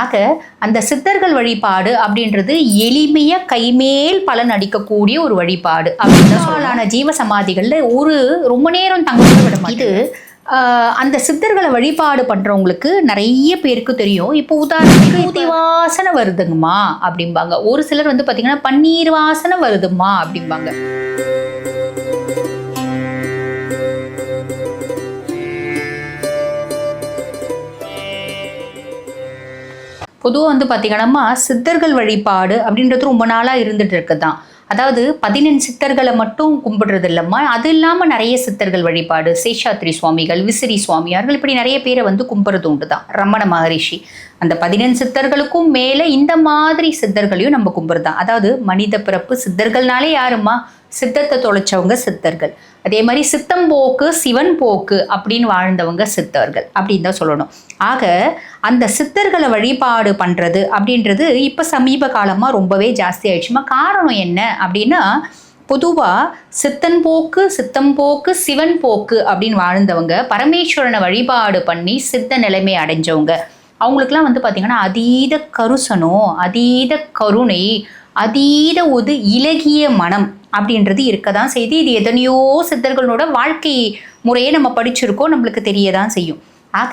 ஆக அந்த சித்தர்கள் வழிபாடு அப்படின்றது எளிமையா கைமேல் பலன் அடிக்கக்கூடிய ஒரு வழிபாடு அப்படின்னாலான ஜீவ சமாதிகள்ல ஒரு ரொம்ப நேரம் தங்க விட. இது அந்த சித்தர்களை வழிபாடு பண்றவங்களுக்கு நிறைய பேருக்கு தெரியும். இப்போ உதாரணத்துக்கு ஊதி வாசனை வருதுங்கம்மா அப்படிம்பாங்க. ஒரு சிலர் வந்து பாத்தீங்கன்னா பன்னீர் வாசனை வருதும்மா அப்படிம்பாங்க. பொதுவாக வந்து பார்த்தீங்கன்னா சித்தர்கள் வழிபாடு அப்படின்றது ரொம்ப நாளாக இருந்துட்டு இருக்குதான். அதாவது பதினெண் சித்தர்களை மட்டும் கும்பிடுறது இல்லைம்மா அது இல்லாமல் நிறைய சித்தர்கள் வழிபாடு சேஷாத்ரி சுவாமிகள் விசிறி சுவாமியார்கள் இப்படி நிறைய பேரை வந்து கும்பிட்றது உண்டு தான் ரமண மகரிஷி. அந்த பதினெண் சித்தர்களுக்கும் மேலே இந்த மாதிரி சித்தர்களையும் நம்ம கும்பிடுறது தான் அதாவது மனித பிறப்பு சித்தர்கள்னாலே யாரும்மா? சித்தத்தை தொலைச்சவங்க சித்தர்கள். அதே மாதிரி சித்தம் போக்கு சிவன் போக்கு அப்படின்னு வாழ்ந்தவங்க சித்தர்கள் அப்படின்னு தான் சொல்லணும். ஆக அந்த சித்தர்களை வழிபாடு பண்ணுறது அப்படின்றது இப்போ சமீப காலமாக ரொம்பவே ஜாஸ்தி ஆயிடுச்சுமா? காரணம் என்ன அப்படின்னா பொதுவாக சித்தன் போக்கு சித்தம் போக்கு சிவன் போக்கு அப்படின்னு வாழ்ந்தவங்க பரமேஸ்வரனை வழிபாடு பண்ணி சித்த நிலைமை அடைஞ்சவங்க. அவங்களுக்குலாம் வந்து பார்த்திங்கன்னா அதீத கருசனம் அதீத கருணை அதீத ஒரு இலகிய மனம் அப்படின்றது இருக்க தான் செய்து இது எதனையோ சித்தர்களோட வாழ்க்கை முறையை நம்ம படிச்சிருக்கோம் நம்மளுக்கு தெரிய தான் செய்யும். ஆக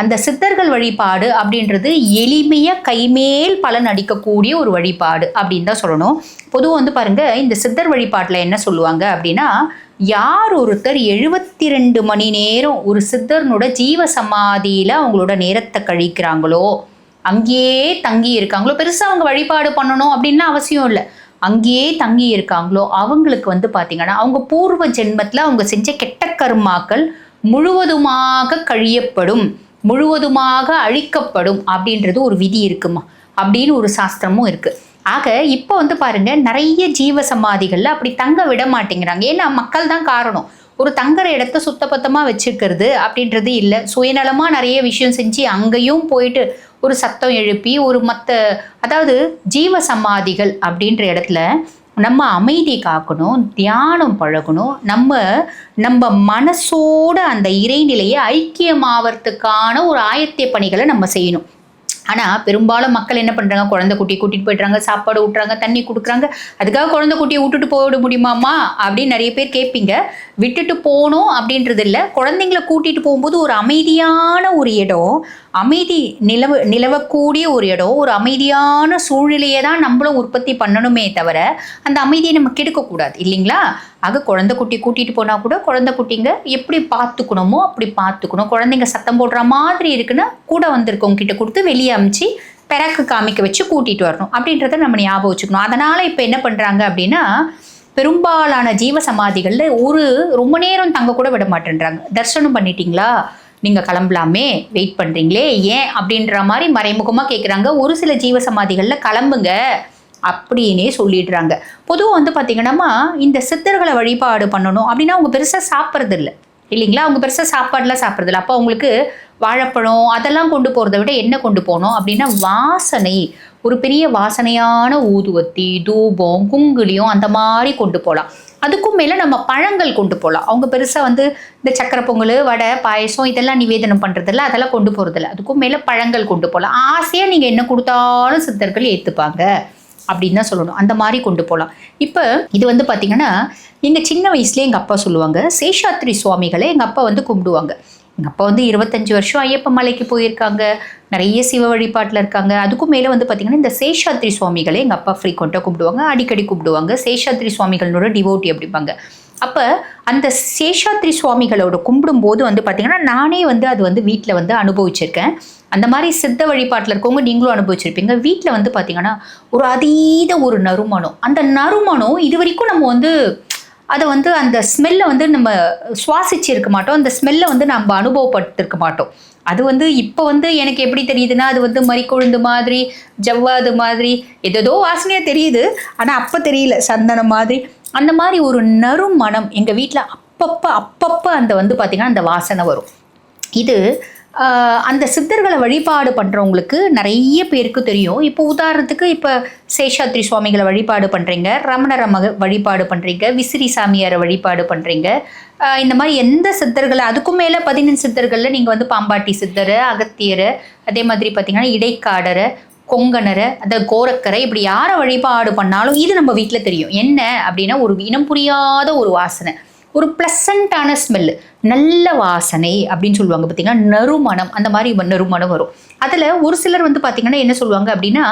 அந்த சித்தர்கள் வழிபாடு அப்படின்றது எளிமையாக கைமேல் பலன் அடிக்கக்கூடிய ஒரு வழிபாடு அப்படின்னு தான் சொல்லணும். பொதுவாக வந்து பாருங்க இந்த சித்தர் வழிபாட்டில் என்ன சொல்லுவாங்க அப்படின்னா யார் ஒருத்தர் எழுபத்தி ரெண்டு மணி நேரம் ஒரு சித்தர்னோட ஜீவ சமாதியில் அவங்களோட நேரத்தை கழிக்கிறாங்களோ அங்கேயே தங்கி இருக்காங்களோ பெருசாக அவங்க வழிபாடு பண்ணணும் அப்படின்னு அவசியம் இல்லை. அங்கேயே தங்கி இருக்காங்களோ அவங்களுக்கு வந்து பார்த்தீங்கன்னா அவங்க பூர்வ ஜென்மத்தில் அவங்க செஞ்ச கெட்ட கர்மாக்கள் முழுவதுமாக கழியப்படும் முழுவதுமாக அழிக்கப்படும் அப்படின்றது ஒரு விதி இருக்குமா? அப்படின்னு ஒரு சாஸ்திரமும் இருக்குது ஆக இப்போ வந்து பாருங்க நிறைய ஜீவ சமாதிகளில் அப்படி தங்க விட மாட்டேங்கிறாங்க. ஏன்னா மக்கள் தான் காரணம். ஒரு தங்குற இடத்த சுத்தபத்தமாக வச்சுக்கிறது அப்படின்றது இல்லை. சுயநலமாக நிறைய விஷயம் செஞ்சு அங்கேயும் போயிட்டு ஒரு சத்தம் எழுப்பி ஒரு மற்ற அதாவது ஜீவ சமாதிகள் அப்படின்ற இடத்துல நம்ம அமைதி காக்கணும் தியானம் பழகணும். நம்ம நம்ம மனசோட அந்த இறைநிலையை ஐக்கியமாவறதுக்கான ஒரு ஆயத்திய பணிகளை நம்ம செய்யணும். ஆனால் பெரும்பாலும் மக்கள் என்ன பண்ணுறாங்க குழந்தை குட்டி கூட்டிகிட்டு போயிடுறாங்க சாப்பாடு ஊட்டுறாங்க தண்ணி கொடுக்குறாங்க. அதுக்காக குழந்தை குட்டியை விட்டுட்டு போயிட முடியுமாம்மா? அப்படின்னு நிறைய பேர் கேட்பீங்க. விட்டுட்டு போகணும் அப்படின்றது இல்லை. குழந்தைங்கள கூட்டிகிட்டு போகும்போது ஒரு அமைதியான ஒரு இடம் அமைதி நிலவு நிலவக்கூடிய ஒரு இடம் ஒரு அமைதியான சூழ்நிலையை தான் நம்மளும் உற்பத்தி பண்ணணுமே தவிர அந்த அமைதியை நம்ம கெடுக்கக்கூடாது. இல்லைங்களா? ஆக குழந்தை குட்டி கூட்டிகிட்டு போனால் கூட குழந்தை குட்டிங்க எப்படி பார்த்துக்கணுமோ அப்படி பார்த்துக்கணும். குழந்தைங்க சத்தம் போடுற மாதிரி இருக்குன்னா கூட வந்திருக்கவங்க கிட்ட கொடுத்து வெளியே அமுச்சு பிறக்கு காமிக்க வச்சு கூட்டிகிட்டு வரணும். அப்படின்றத நம்ம ஞாபகம் வச்சுக்கணும். அதனால் இப்போ என்ன பண்ணுறாங்க அப்படின்னா பெரும்பாலான ஜீவ சமாதிகளில் ஒரு ரொம்ப நேரம் தங்க கூட விட மாட்டேன்றாங்க. தரிசனம் பண்ணிட்டீங்களா? நீங்கள் கிளம்பலாமே வெயிட் பண்ணுறீங்களே ஏன்? அப்படின்ற மாதிரி மறைமுகமாக கேட்குறாங்க ஒரு சில ஜீவ சமாதிகளில் கிளம்புங்க. அப்படின்னே சொல்லிடுறாங்க. பொதுவாக வந்து பார்த்தீங்கன்னா இந்த சித்தர்களை வழிபாடு பண்ணணும். அப்படின்னா அவங்க பெருசாக சாப்பிட்றது இல்லை இல்லைங்களா? அவங்க பெருசாக சாப்பாடெலாம் சாப்பிட்றதில்ல. அப்போ அவங்களுக்கு வாழைப்பழம் அதெல்லாம் கொண்டு போகிறத விட என்ன கொண்டு போகணும்? அப்படின்னா வாசனை. ஒரு பெரிய வாசனையான ஊதுவத்தி தூபம் குங்குலியும் அந்த மாதிரி கொண்டு போகலாம். அதுக்கும் மேலே நம்ம பழங்கள் கொண்டு போகலாம். அவங்க பெருசாக வந்து இந்த சக்கரை பொங்கல் வடை பாயசம் இதெல்லாம் நிவேதனம் பண்ணுறதில்ல அதெல்லாம் கொண்டு போகிறதில்ல அதுக்கும் மேலே பழங்கள் கொண்டு போகலாம். ஆசையாக நீங்கள் என்ன கொடுத்தாலும் சித்தர்கள் ஏற்றுப்பாங்க அப்படின்னு தான் சொல்லணும். அந்த மாதிரி கொண்டு போகலாம் இப்போ இது வந்து பார்த்தீங்கன்னா எங்கள் சின்ன வயசுலேயே எங்கள் அப்பா சொல்லுவாங்க சேஷாத்ரி சுவாமிகளை எங்கள் அப்பா வந்து கும்பிடுவாங்க. எங்கள் அப்பா வந்து இருபத்தஞ்சி வருஷம் ஐயப்ப மலைக்கு போயிருக்காங்க. நிறைய சிவ வழிபாட்டில் இருக்காங்க. அதுக்கும் மேலே வந்து பார்த்திங்கன்னா இந்த சேஷாத்ரி சுவாமிகளை எங்கள் அப்பா ஃப்ரீக்வெண்ட்டாக கூப்பிடுவாங்க அடிக்கடி கூப்பிடுவாங்க சேஷாத்ரி சுவாமிகளோட டிவோட்டி அப்படிம்பாங்க. அப்போ அந்த சேஷாத்ரி சுவாமிகளோட கும்பிடும்போது வந்து பார்த்திங்கன்னா நானே வந்து அது வந்து வீட்டில் வந்து அனுபவிச்சிருக்கேன். அந்த மாதிரி சித்த வழிபாட்டில் இருக்கவங்க நீங்களும் அனுபவிச்சிருப்பீங்க. வீட்டில் வந்து பார்த்திங்கன்னா ஒரு அதீத ஒரு நறுமணம். அந்த நறுமணம் இது வரைக்கும் நம்ம வந்து அதை வந்து அந்த ஸ்மெல்லை வந்து நம்ம சுவாசிச்சு இருக்க மாட்டோம். அந்த ஸ்மெல்லை வந்து நம்ம அனுபவப்பட்டிருக்க மாட்டோம். அது வந்து இப்போ வந்து எனக்கு எப்படி தெரியுதுன்னா அது வந்து மறிக்கொழுந்து மாதிரி ஜவ்வாது மாதிரி ஏதேதோ வாசனையாக தெரியுது. ஆனால் அப்போ தெரியல. சந்தனம் மாதிரி. அந்த மாதிரி ஒரு நறுமணம் எங்கள் வீட்டில் அப்பப்போ அப்பப்போ அந்த வந்து பார்த்திங்கன்னா அந்த வாசனை வரும். இது அந்த சித்தர்களை வழிபாடு பண்ணுறவங்களுக்கு நிறைய பேருக்கு தெரியும். இப்போ உதாரணத்துக்கு இப்போ சேஷாத்ரி சுவாமிகளை வழிபாடு பண்ணுறீங்க ரமணர மக வழிபாடு பண்ணுறீங்க விசிறி சாமியாரை வழிபாடு பண்ணுறீங்க இந்த மாதிரி எந்த சித்தர்களை அதுக்கும் மேலே பதினஞ்சு சித்தர்களில் நீங்கள் வந்து பாம்பாட்டி சித்தர் அகத்தியரை அதே மாதிரி பார்த்திங்கன்னா இடைக்காடரை கொங்கணரை அந்த கோரக்கரை இப்படி யாரை வழிபாடு பண்ணாலும் இது நம்ம வீட்டில் தெரியும். என்ன அப்படின்னா ஒரு இனம் புரியாத ஒரு வாசனை. ஒரு ப்ளசண்ட்டான ஸ்மெல்லு நல்ல வாசனை அப்படின்னு சொல்லுவாங்க பார்த்தீங்கன்னா நறுமணம் அந்த மாதிரி நறுமணம் வரும். அதில் ஒரு சிலர் வந்து பார்த்தீங்கன்னா என்ன சொல்லுவாங்க அப்படின்னா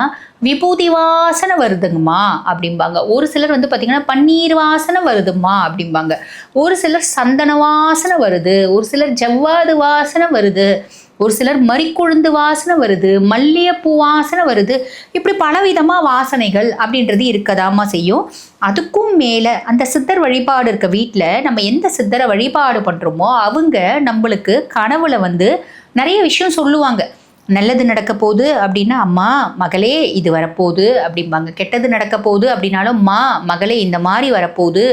விபூதி வாசனை வருதுங்கம்மா அப்படிம்பாங்க. ஒரு சிலர் வந்து பார்த்தீங்கன்னா பன்னீர் வாசனை வருதும்மா அப்படிம்பாங்க. ஒரு சிலர் சந்தன வாசனை வருது. ஒரு சிலர் ஜவ்வாது வாசனை வருது. ஒரு சிலர் மறிக்கொழுந்து வாசனை வருது மல்லிகைப்பூ வாசனை வருது. இப்படி பலவிதமாக வாசனைகள் அப்படின்றது இருக்கதாமா செய்யும். அதுக்கும் மேலே அந்த சித்தர் வழிபாடு இருக்க வீட்டில் நம்ம எந்த சித்தரை வழிபாடு பண்ணுறோமோ அவங்க நம்மளுக்கு கனவுல வந்து நிறைய விஷயம் சொல்லுவாங்க. நல்லது நடக்க போகுது அப்படின்னா அம்மா மகளே இது வரப்போகுது அப்படிம்பாங்க. கெட்டது நடக்க போகுது அப்படின்னாலும் அம்மா மகளே இந்த மாதிரி வரப்போகுது.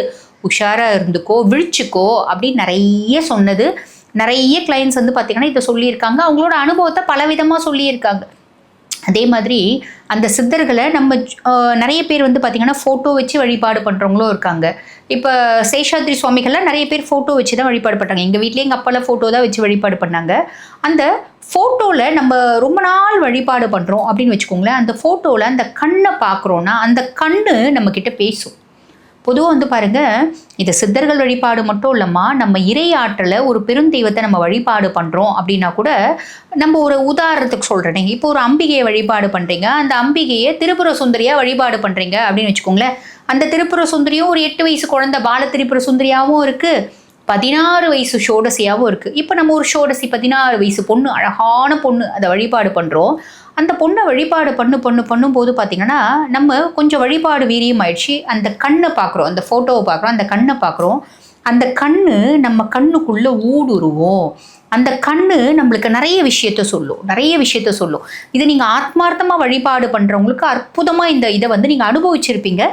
உஷாராக இருந்துக்கோ விழிச்சுக்கோ அப்படின்னு நிறைய சொன்னது. நிறைய கிளைண்ட்ஸ் வந்து பார்த்திங்கன்னா இதை சொல்லியிருக்காங்க. அவங்களோட அனுபவத்தை பலவிதமாக சொல்லியிருக்காங்க. அதே மாதிரி அந்த சித்தர்களை நம்ம நிறைய பேர் வந்து பார்த்திங்கன்னா ஃபோட்டோ வச்சு வழிபாடு பண்ணுறவங்களும் இருக்காங்க. இப்போ சேஷாத்ரி சுவாமிகள்லாம் நிறைய பேர் ஃபோட்டோ வச்சு தான் வழிபாடு பண்ணுறாங்க எங்கள் வீட்லேயே எங்கள் அப்பாலாம் ஃபோட்டோ தான் வச்சு வழிபாடு பண்ணாங்க. அந்த ஃபோட்டோவில் நம்ம ரொம்ப நாள் வழிபாடு பண்ணுறோம் அப்படின்னு வச்சுக்கோங்களேன். அந்த ஃபோட்டோவில் அந்த கண்ணை பார்க்குறோன்னா அந்த கண்ணு நம்மக்கிட்ட பேசும். பொதுவாக வந்து பாருங்க இது சித்தர்கள் வழிபாடு மட்டும் இல்லைம்மா நம்ம இறை ஆற்றலை ஒரு பெருந்தெய்வத்தை நம்ம வழிபாடு பண்ணுறோம் அப்படின்னா கூட நம்ம ஒரு உதாரணத்துக்கு சொல்கிறேன் இப்போ ஒரு அம்பிகையை வழிபாடு பண்ணுறீங்க அந்த அம்பிகையை திருப்புர சுந்தரியாக வழிபாடு பண்ணுறீங்க அப்படின்னு வச்சுக்கோங்களேன். அந்த திருப்புர சுந்தரியும் ஒரு எட்டு வயசு குழந்த பால திரிபுர சுந்தரியாகவும் இருக்குது பதினாறு வயசு ஷோடசியாகவும் இருக்குது இப்போ நம்ம ஒரு ஷோடசி பதினாறு வயசு பொண்ணு அழகான பொண்ணு அதை வழிபாடு பண்ணுறோம் அந்த பொண்ணை வழிபாடு பண்ணு பண்ணு பண்ணும்போது பார்த்தீங்கன்னா நம்ம கொஞ்சம் வழிபாடு வீரியம் ஆயிடுச்சு. அந்த கண்ணை பார்க்குறோம் அந்த ஃபோட்டோவை பார்க்குறோம் அந்த கண்ணை பார்க்குறோம் அந்த கண்ணு நம்ம கண்ணுக்குள்ளே ஊடுருவோம். அந்த கண்ணு நம்மளுக்கு நிறைய விஷயத்த சொல்லும் நிறைய விஷயத்த சொல்லும். இதை நீங்கள் ஆத்மார்த்தமாக வழிபாடு பண்ணுறவங்களுக்கு அற்புதமாக இந்த இதை வந்து நீங்கள் அனுபவிச்சிருப்பீங்க.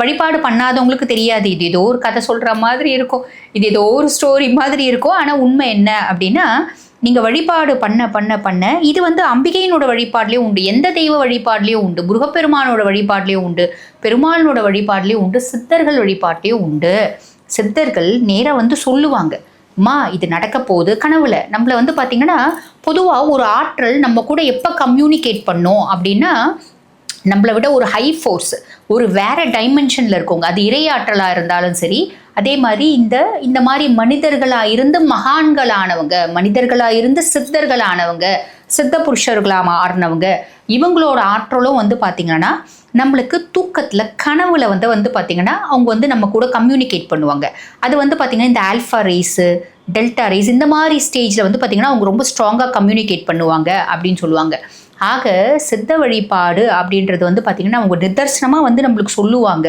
வழிபாடு பண்ணாதவங்களுக்கு தெரியாது. இது ஏதோ ஒரு கதை சொல்கிற மாதிரி இருக்கும். இது ஏதோ ஒரு ஸ்டோரி மாதிரி இருக்கும். ஆனால் உண்மை என்ன அப்படின்னா நீங்கள் வழிபாடு பண்ண பண்ண பண்ண இது வந்து அம்பிகையினோட வழிபாட்லேயும் உண்டு எந்த தெய்வ வழிபாட்லேயும் உண்டு முருகப்பெருமானோட வழிபாட்லேயும் உண்டு பெருமாளனோட வழிபாட்லேயும் உண்டு சித்தர்கள் வழிபாட்லேயும் உண்டு. சித்தர்கள் நேராக வந்து சொல்லுவாங்க அம்மா இது நடக்க போகுது கனவுல. நம்மளை வந்து பார்த்தீங்கன்னா பொதுவாக ஒரு ஆற்றல் நம்ம கூட எப்போ கம்யூனிகேட் பண்ணோம் அப்படின்னா நம்மளை விட ஒரு ஹை ஃபோர்ஸ் ஒரு வேற டைமென்ஷனில் இருக்கவங்க அது இறையாற்றலாக இருந்தாலும் சரி அதே மாதிரி இந்த இந்த மாதிரி மனிதர்களாக இருந்து மகான்களானவங்க மனிதர்களாக இருந்து சித்தர்களானவங்க சித்த புருஷர்களாக மாறினவங்க இவங்களோட ஆற்றலும் வந்து பார்த்திங்கன்னா நம்மளுக்கு தூக்கத்தில் கனவுல வந்து வந்து பார்த்திங்கன்னா அவங்க வந்து நம்ம கூட கம்யூனிகேட் பண்ணுவாங்க. அது வந்து பார்த்திங்கன்னா இந்த ஆல்ஃபா ரேஸு டெல்டா ரேஸ் இந்த மாதிரி ஸ்டேஜில் வந்து பார்த்திங்கன்னா அவங்க ரொம்ப ஸ்ட்ராங்காக கம்யூனிகேட் பண்ணுவாங்க அப்படின்னு சொல்லுவாங்க. ஆக சித்த வழிபாடு அப்படின்றது வந்து பார்த்திங்கன்னா அவங்க நிதர்சனமாக வந்து நம்மளுக்கு சொல்லுவாங்க.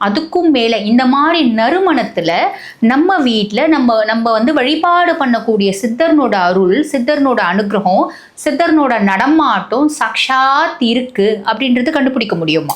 அதுக்கும் மேலே இந்த மாதிரி நறுமணத்தில் நம்ம வீட்டில் நம்ம நம்ம வந்து வழிபாடு பண்ணக்கூடிய சித்தர்னோட அருள் சித்தர்னோட அனுகிரகம் சித்தர்னோட நடமாட்டம் சக்ஷாத் இருக்கு அப்படின்றது கண்டுபிடிக்க முடியுமா?